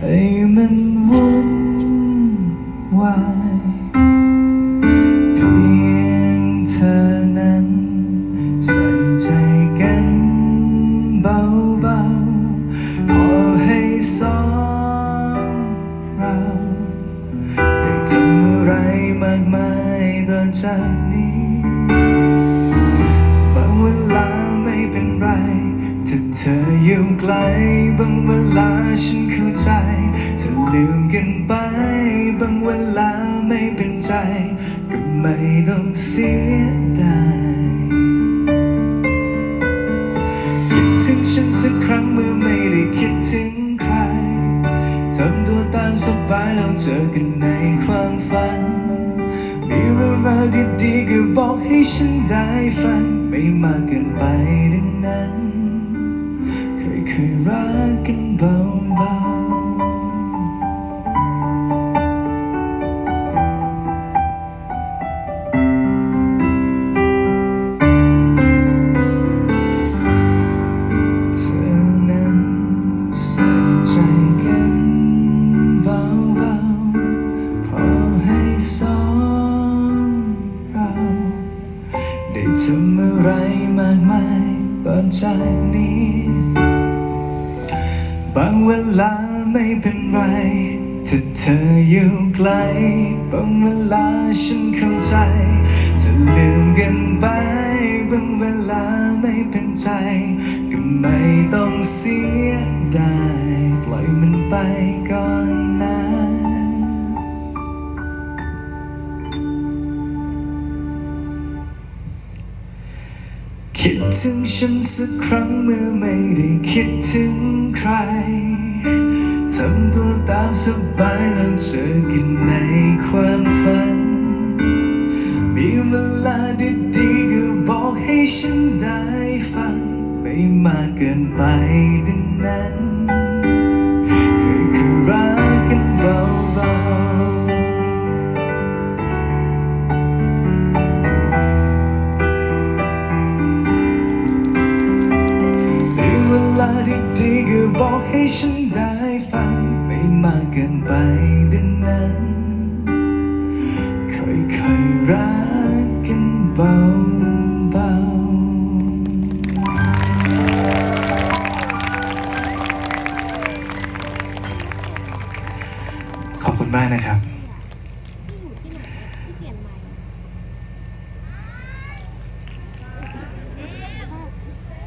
ให้มันวุ่นวายเพียงเธอนั้น ใส่ใจกันเบาๆพอให้สองเราได้ทำอะไรมากมายต่อจากนี้ ใจเธอลืมกันไป บางเวลาไม่เป็นใจ ก็ไม่ต้องเสียดายคิดถึงฉันสักครั้งเมื่อไม่ได้คิดถึงใครทำตัวตามสบายแล้วเจอกันในความฝัน มีเรื่องราวดีๆก็บอกให้ฉันได้ฟัง ไม่มากเกินไปดังนั้น เคยเคยรักกันเบาๆายตอนจากนี้ บางเวลาไม่เป็นไรถ้าเธออยู่ไกล บางเวลาฉันเข้าใจเธอลืมกันไป บางเวลาไม่เป็นใจ ก็ไม่ต้องเสียดายปล่อยมันไปก่อน คิดถึงฉันสักครั้งเมื่อไม่ได้คิดถึงใคร ทำตัวตามสบายแล้วเจอกันในความฝัน มีเวลาดีๆก็บอกให้ฉันได้ฟัง ไม่มากเกินไปดังนั้น ฉันได้ฟังไม่มากเกินไปดังนั้นคยเคยๆรักกันเบาๆขอบคุณมากนะครับ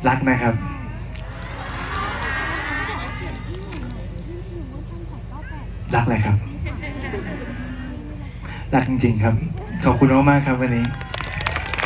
รักนะครับ รักเลยครับ รักจริงๆครับ ขอบคุณมากๆครับวันนี้